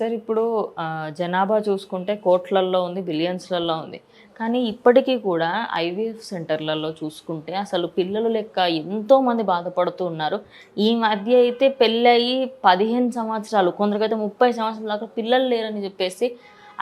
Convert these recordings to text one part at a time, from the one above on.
Sir ఇప్పుడు జనాభా చూసుకుంటే కోట్లల్లో ఉంది బిలియన్స్లలో ఉంది. కానీ ఇప్పటికీ కూడా ఐవీఎఫ్ సెంటర్లలో చూసుకుంటే అసలు పిల్లలు లెక్క ఎంతో మంది బాధపడుతూ ఉన్నారు. ఈ మధ్య అయితే పెళ్ళయి పదిహేను సంవత్సరాలు కొందరికైతే ముప్పై సంవత్సరాల దాకా పిల్లలు లేరని చెప్పేసి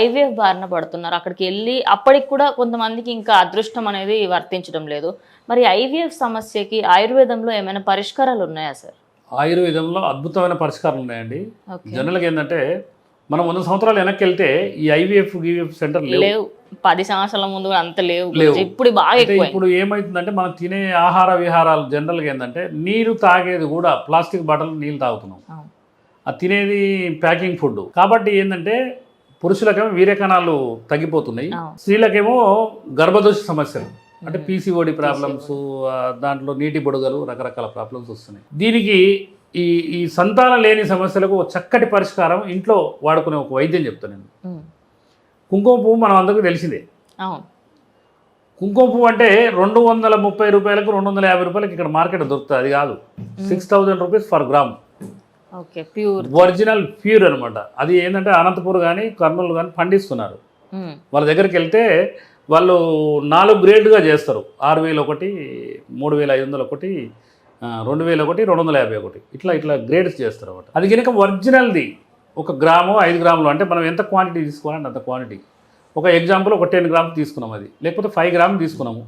ఐవీఎఫ్ బారిన పడుతున్నారు. అక్కడికి వెళ్ళి అప్పటికి కూడా కొంతమందికి ఇంకా అదృష్టం అనేది వర్తించడం లేదు. మరి ఐవీఎఫ్ సమస్యకి ఆయుర్వేదంలో ఏమైనా పరిష్కారాలు ఉన్నాయా సార్? ఆయుర్వేదంలో అద్భుతమైన పరిష్కారాలు ఉన్నాయండి. జనరల్గా ఏంటంటే మనం వంద సంవత్సరాలు వెనక్కి వెళ్తే ఈ ఐవీఎఫ్ గీవీఎఫ్ సెంటర్ లేవు. పది సంవత్సరాల ముందు అంత లేవు. ఇప్పుడు బాగా ఇప్పుడు ఏమవుతుందంటే మనం తినే ఆహార విహారాలు జనరల్గా ఏంటంటే నీరు తాగేది కూడా ప్లాస్టిక్ బాటిల్ నీళ్ళు తాగుతున్నాం. ఆ తినేది ప్యాకింగ్ ఫుడ్ కాబట్టి ఏంటంటే పురుషులకేమో వీర్యకణాలు తగ్గిపోతున్నాయి. స్త్రీలకేమో గర్భదోష సమస్యలు. అంటే పీసీఓడి ప్రాబ్లమ్స్ దాంట్లో నీటి బుడగలు రకరకాల ప్రాబ్లమ్స్ వస్తున్నాయి. దీనికి ఈ ఈ సంతానం లేని సమస్యలకు చక్కటి పరిష్కారం ఇంట్లో వాడుకునే ఒక వైద్యం చెప్తాను నేను. కుంకుమ పువ్వు మనం అందరికీ తెలిసిందే. కుంకుమ పువ్వు అంటే రెండు వందల ముప్పై రూపాయలకు రెండు వందల యాభై రూపాయలకి ఇక్కడ మార్కెట్ దొరుకుతుంది అది కాదు. Six thousand rupees for gram. Pure. Original pure అనమాట అది ఏంటంటే అనంతపూర్ కానీ కర్నూలు కానీ పండిస్తున్నారు. వాళ్ళ దగ్గరికి వెళ్తే వాళ్ళు నాలుగు గ్రేడ్గా చేస్తారు. ఆరు వేలు ఒకటి మూడు వేల ఐదు వందలు ఒకటి రెండు వేలు ఒకటి రెండు వందల యాభై ఒకటి. ఇట్లా ఇట్లా గ్రేడ్స్ చేస్తారు అనమాట అది కనుక ఒరిజినల్ది ఒక గ్రాము ఐదు గ్రాములు అంటే మనం ఎంత క్వాంటిటీ తీసుకోవాలంటే అంత క్వాంటిటీ ఒక ఎగ్జాంపుల్ ఒక టెన్ గ్రామ్స్ తీసుకున్నాం అది. లేకపోతే ఫైవ్ గ్రామ్స్ తీసుకున్నాము.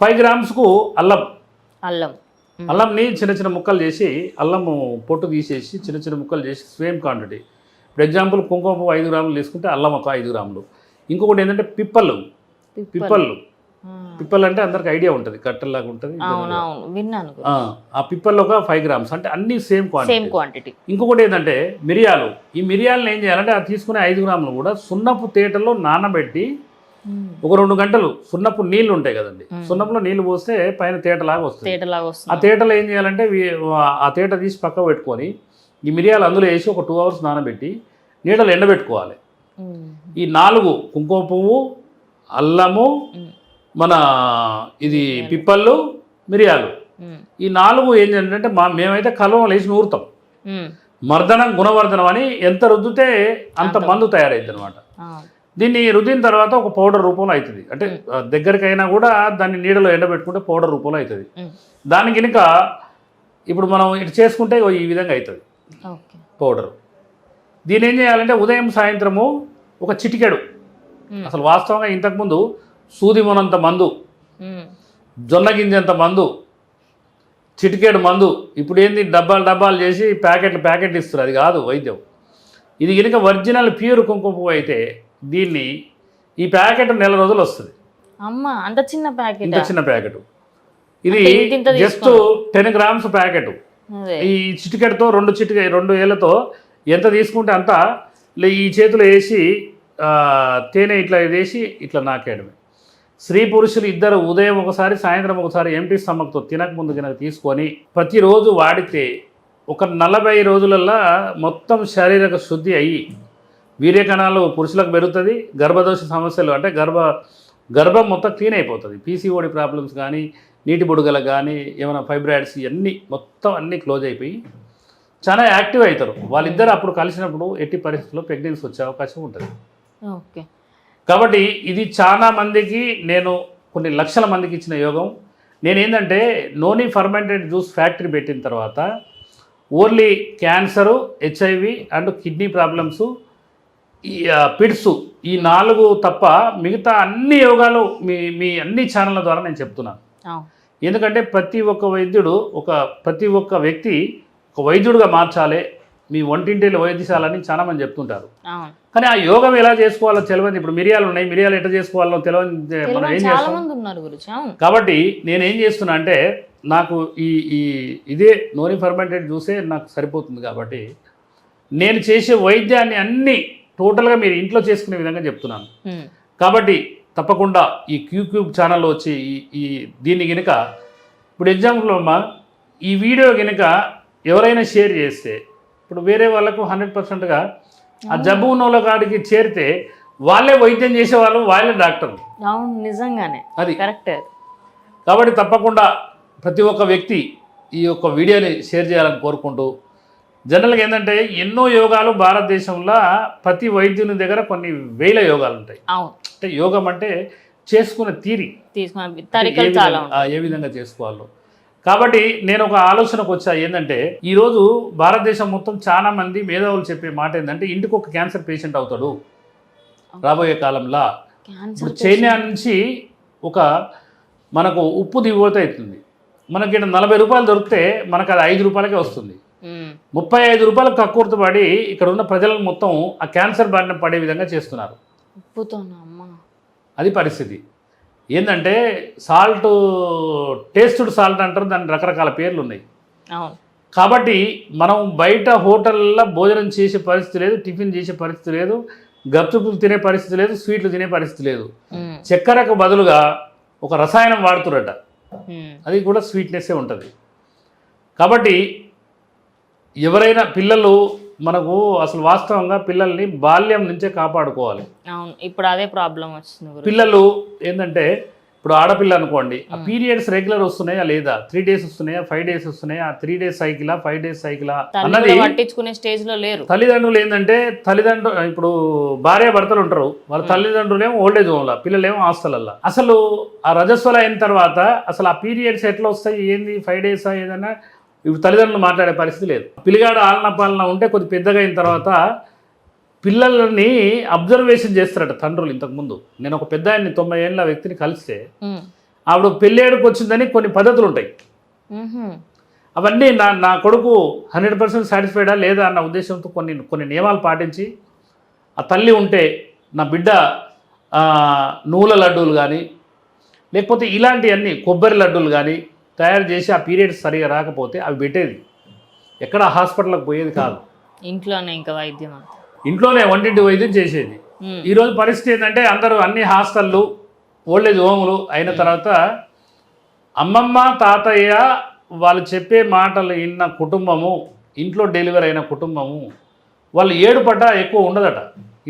ఫైవ్ గ్రామ్స్కు అల్లం. అల్లం. అల్లంని చిన్న చిన్న ముక్కలు చేసి అల్లము పొట్టు తీసేసి చిన్న చిన్న ముక్కలు చేసి సేమ్ క్వాంటిటీ ఇప్పుడు ఎగ్జాంపుల్ కుంకుమ పువ్వు ఐదు గ్రాములు తీసుకుంటే అల్లం ఒక ఐదు గ్రాములు. ఇంకొకటి ఏంటంటే పిప్పలు. పిప్పళ్ళు. పిప్పల్ అంటే అందరికి ఐడియా ఉంటుంది కట్టెల్లాగా ఉంటుంది విన్నాను. ఆ, పిప్పల్లో ఒక ఫైవ్ గ్రామ్స్ అంటే అన్ని సేమ్ సేమ్ క్వాంటిటీ క్వాంటిటీ ఇంకొకటి ఏంటంటే మిరియాలు. ఈ మిరియాలను ఏం చేయాలంటే అది తీసుకునే ఐదు గ్రాములు కూడా సున్నపు తేటలో నానబెట్టి ఒక రెండు గంటలు సున్నపు నీళ్ళు ఉంటాయి కదండి. సున్నపులో నీళ్ళు పోస్తే పైన తేటలాగా వస్తుంది. ఆ తేటలో ఏం చేయాలంటే ఆ తేట తీసి పక్క పెట్టుకొని ఈ మిరియాలు అందులో వేసి ఒక టూ అవర్స్ నానబెట్టి నీడలు ఎండబెట్టుకోవాలి. ఈ నాలుగు కుంకుమ పువ్వు అల్లము. మన ఇది పిప్పళ్ళు మిరియాలు. ఈ నాలుగు ఏం చేయాలంటే మా మేమైతే కలవం లేచి నూరుతాం. మర్దనం గుణవర్ధనం అని ఎంత రుద్దితే అంత. మందు తయారైంది అనమాట. దీన్ని రుద్దిన తర్వాత ఒక పౌడర్ రూపంలో అవుతుంది అంటే దగ్గరికైనా కూడా దాన్ని నీడలో ఎండబెట్టుకుంటే పౌడర్ రూపంలో అవుతుంది. దాని కనుక ఇప్పుడు మనం ఇటు చేసుకుంటే ఈ విధంగా అవుతుంది పౌడర్ దీని ఏం చేయాలంటే ఉదయం సాయంత్రము ఒక చిటికెడు. అసలు వాస్తవంగా ఇంతకుముందు సూది మొనంత మందు. జొన్న గింజంత మందు చిటికెడు మందు ఇప్పుడు ఏంది డబ్బాలు డబ్బాలు చేసి ప్యాకెట్లు ప్యాకెట్ ఇస్తారు. అది కాదు వైద్యం. ఇది కనుక ఒరిజినల్ ప్యూర్ కుంకుమ పువ్వు అయితే దీన్ని ఈ ప్యాకెట్ నెల రోజులు వస్తుంది. అమ్మ అంత చిన్న ప్యాకెట్? ఇంత చిన్న ప్యాకెట్. ఇది జస్ట్ టెన్ గ్రామ్స్ ప్యాకెట్. ఈ చిటికెడతో రెండు చిటిక రెండు ఏళ్ళతో ఎంత తీసుకుంటే అంత ఈ చేతిలో వేసి తేనె ఇట్లా వేసి ఇట్లా నాకేయడమే. స్త్రీ పురుషులు ఇద్దరు ఉదయం ఒకసారి సాయంత్రం ఒకసారి ఎంపీ స్టమక్తో తినకముందు కనుక తీసుకొని ప్రతిరోజు వాడితే ఒక నలభై రోజులల్లా మొత్తం శారీరక శుద్ధి అయ్యి వీర్యకణాలు పురుషులకు పెరుగుతుంది గర్భదోష సమస్యలు అంటే గర్భ గర్భం మొత్తం క్లీన్ అయిపోతుంది. పీసీఓడి ప్రాబ్లమ్స్ కానీ నీటి బుడగలకు కానీ ఏమైనా ఫైబ్రాయిడ్స్ ఇవన్నీ మొత్తం అన్నీ క్లోజ్ అయిపోయి చాలా యాక్టివ్ అవుతారు. వాళ్ళిద్దరు అప్పుడు కలిసినప్పుడు ఎట్టి పరిస్థితుల్లో ప్రెగ్నెన్సీ వచ్చే అవకాశం ఉంటుంది. ఓకే. కాబట్టి ఇది చాలా మందికి నేను కొన్ని లక్షల మందికి ఇచ్చిన యోగం. నేనేంటంటే నోని ఫర్మెంటెడ్ జ్యూస్ ఫ్యాక్టరీ పెట్టిన తర్వాత only cancer HIV and kidney problems ఈ పిడ్స్ ఈ నాలుగు తప్ప మిగతా అన్ని యోగాలు మీ మీ అన్ని ఛానళ్ళ ద్వారా నేను చెప్తున్నాను ఎందుకంటే ప్రతి ఒక్క వైద్యుడు ఒక ప్రతి ఒక్క వ్యక్తి ఒక వైద్యుడిగా మార్చాలి మీ ఒంటింటి వైద్యశాలని చాలా మంది చెప్తుంటారు కానీ ఆ యోగం ఎలా చేసుకోవాలో తెలియదు. ఇప్పుడు మిరియాలు ఉన్నాయి. మిరియాలు ఎట్లా చేసుకోవాలో తెలియదు. మనం ఏం చేస్తాం? కాబట్టి నేను ఏం చేస్తున్నా అంటే నాకు ఈ ఈ ఇదే నోని ఫర్మెంటెడ్ జ్యూసే నాకు సరిపోతుంది కాబట్టి నేను చేసే వైద్యాన్ని అన్ని టోటల్గా మీరు ఇంట్లో చేసుకునే విధంగా చెప్తున్నాను. కాబట్టి తప్పకుండా ఈ క్యూక్యూబ్ ఛానల్లో వచ్చి ఈ ఈ దీన్ని గనుక ఇప్పుడు ఎగ్జాంపుల్ అమ్మా ఈ వీడియో గనుక ఎవరైనా షేర్ చేస్తే ఇప్పుడు వేరే వాళ్ళకు హండ్రెడ్ పర్సెంట్గా ఆ జబ్బు ఉన్న వాళ్ళ కాడికి చేరితే వాళ్ళే వైద్యం చేసేవాళ్ళు వాళ్ళే డాక్టర్లు. అవును నిజంగానే. అది. కరెక్ట్. కాబట్టి తప్పకుండా ప్రతి ఒక్క వ్యక్తి ఈ యొక్క వీడియోని షేర్ చేయాలని కోరుకుంటూ జనరల్గా ఏంటంటే ఎన్నో యోగాలు భారతదేశంలో ప్రతి వైద్యుని దగ్గర కొన్ని వేల యోగాలు ఉంటాయి. అవును. అంటే యోగం అంటే చేసుకునే తీరి. ఏ విధంగా చేసుకోవాలో. కాబట్టి నేను ఒక ఆలోచనకు వచ్చా ఏంటంటే ఈరోజు భారతదేశం మొత్తం చాలా మంది మేధావులు చెప్పే మాట ఏంటంటే ఇంటికి ఒక క్యాన్సర్ పేషెంట్ అవుతాడు రాబోయే కాలంలో. ఇప్పుడు చైనా నుంచి ఒక మనకు ఉప్పు దిగుబడి అవుతుంది. మనకి నలభై రూపాయలు దొరికితే మనకు అది ఐదు రూపాయలకే వస్తుంది. ముప్పై ఐదు రూపాయలకు కక్కుర్తి పడి ఇక్కడ ఉన్న ప్రజలను మొత్తం ఆ క్యాన్సర్ బారిన పడే విధంగా చేస్తున్నారు. అది పరిస్థితి. ఏంటంటే సాల్ట్ టేస్టుడ్ సాల్ట్ అంటారు దాని రకరకాల పేర్లు ఉన్నాయి. కాబట్టి మనం బయట హోటల్లో భోజనం చేసే పరిస్థితి లేదు టిఫిన్ చేసే పరిస్థితి లేదు గప్చుపులు తినే పరిస్థితి లేదు స్వీట్లు తినే పరిస్థితి లేదు. చక్కెరకు బదులుగా ఒక రసాయనం వాడుతురట. అది కూడా స్వీట్నెస్సే ఉంటుంది. కాబట్టి ఎవరైనా పిల్లలు మనకు అసలు వాస్తవంగా పిల్లల్ని బాల్యం నుంచే కాపాడుకోవాలి. అవును ఇప్పుడు అదే ప్రాబ్లం వచ్చింది పిల్లలు ఏంటంటే ఇప్పుడు ఆడపిల్ల అనుకోండి ఆ పీరియడ్స్ రెగ్యులర్ వస్తున్నాయా లేదా? త్రీ డేస్ వస్తున్నాయా? ఫైవ్ డేస్ వస్తున్నాయా? త్రీ డేస్ సైకిలా ఫైవ్ డేస్ సైకిలా అన్నది పట్టించుకునే స్టేజ్లో లేరు. తల్లిదండ్రులు ఏంటంటే తల్లిదండ్రులు ఇప్పుడు భార్య భర్తలు ఉంటారు. వాళ్ళ తల్లిదండ్రులు ఏమో ఓల్డేజ్ హోమ్లా పిల్లలేమో హాస్టలల్లా. అసలు ఆ రజస్వల అయిన తర్వాత అసలు ఆ పీరియడ్స్ ఎట్లా వస్తాయి? ఏంది? ఫైవ్ డేస్ ఏదైనా ఇప్పుడు తల్లిదండ్రులు మాట్లాడే పరిస్థితి లేదు. పిల్లగాడు ఆలన పాలన ఉంటే కొద్ది పెద్దగా అయిన తర్వాత పిల్లలని అబ్జర్వేషన్ చేస్తారట తండ్రులు ఇంతకుముందు నేను ఒక పెద్ద ఆయన్ని తొంభై ఏళ్ళ వ్యక్తిని కలిస్తే ఆవిడ పెళ్ళేడుకు వచ్చిందని కొన్ని పద్ధతులు ఉంటాయి. అవన్నీ నా నా కొడుకు హండ్రెడ్ పర్సెంట్ సాటిస్ఫైడా లేదా అన్న ఉద్దేశంతో కొన్ని కొన్ని నియమాలు పాటించి ఆ తల్లి ఉంటే నా బిడ్డ నువ్వుల లడ్డూలు కానీ లేకపోతే ఇలాంటివన్నీ కొబ్బరి లడ్డూలు కానీ తయారు చేసి ఆ పీరియడ్స్ సరిగా రాకపోతే అవి పెట్టేది. ఎక్కడ హాస్పిటల్కి పోయేది కాదు. ఇంట్లోనే ఇంకా వైద్యం ఇంట్లోనే వంటింటి వైద్యం చేసేది. ఈరోజు పరిస్థితి ఏంటంటే అందరూ అన్ని హాస్టళ్ళు ఓల్డేజ్ హోములు అయిన తర్వాత అమ్మమ్మ తాతయ్య వాళ్ళు చెప్పే మాటలు విన్న కుటుంబము ఇంట్లో డెలివరీ అయిన కుటుంబము వాళ్ళు ఏడు పడ్డ ఎక్కువ ఉండదట.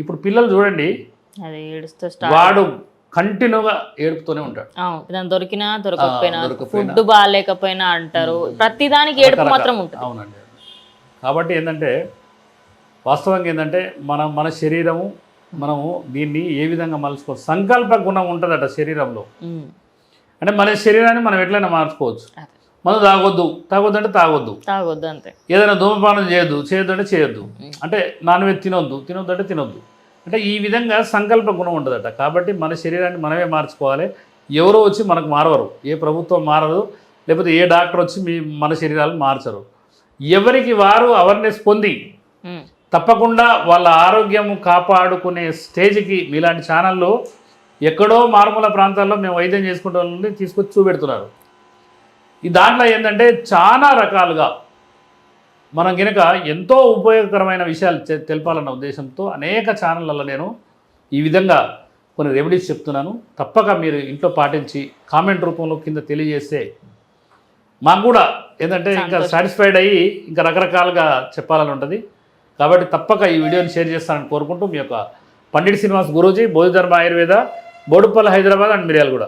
ఇప్పుడు పిల్లలు చూడండి. వాడు కంటిన్యూగా ఏడుపుతూనే ఉంటాడు. దొరికినా దొరకకపోయినా. ఫుడ్ బాగాలేకపోయినా అంటారు. ప్రతిదానికి ఏడుపు మాత్రం ఉంటుంది. అవునండి. కాబట్టి ఏంటంటే వాస్తవంగా ఏంటంటే మనం మన శరీరము మనము దీన్ని ఏ విధంగా మలుచుకో సంకల్ప గుణం ఉంటుందట శరీరంలో. అంటే మన శరీరాన్ని మనం ఎట్లయినా మార్చుకోవచ్చు. మనం తాగొద్దు. తాగొద్దు అంటే తాగొద్దు. తాగొద్దు అంతే. ఏదైనా ధూమపానం చేయొద్దు చేయొద్దు అంటే చేయొద్దు. అంటే నాన్ వెజ్ తినొద్దు. తినొద్దు అంటే తినొద్దు. అంటే ఈ విధంగా సంకల్ప గుణం ఉండదట కాబట్టి మన శరీరాన్ని మనమే మార్చుకోవాలి. ఎవరో వచ్చి మనకు మారవరు. ఏ ప్రభుత్వం మారదు. లేకపోతే ఏ డాక్టర్ వచ్చి మీ మన శరీరాలు మార్చరు. ఎవరికి వారు అవేర్నెస్ పొంది తప్పకుండా వాళ్ళ ఆరోగ్యం కాపాడుకునే స్టేజ్కి మీలాంటి ఛానళ్ళు ఎక్కడో మారుమూల ప్రాంతాల్లో మేము వైద్యం చేసుకుంటే తీసుకొచ్చి చూపెడుతున్నారు. ఈ దాంట్లో ఏంటంటే చాలా రకాలుగా మనం కనుక ఎంతో ఉపయోగకరమైన విషయాలు తెలపాలన్న ఉద్దేశంతో అనేక ఛానళ్ళలో నేను ఈ విధంగా కొన్ని రెమెడీస్ చెప్తున్నాను. తప్పక మీరు ఇంట్లో పాటించి కామెంట్ రూపంలో కింద తెలియజేస్తే మాకు కూడా ఏంటంటే ఇంకా సాటిస్ఫైడ్ అయ్యి ఇంకా రకరకాలుగా చెప్పాలని ఉంటుంది. కాబట్టి తప్పక ఈ వీడియోని షేర్ చేస్తానని కోరుకుంటూ మీ యొక్క పండిట్ శ్రీనివాస్ గురూజీ బోధిధర్మ ఆయుర్వేద బోడుపల్లి హైదరాబాద్ అండ్ మిర్యాల కూడా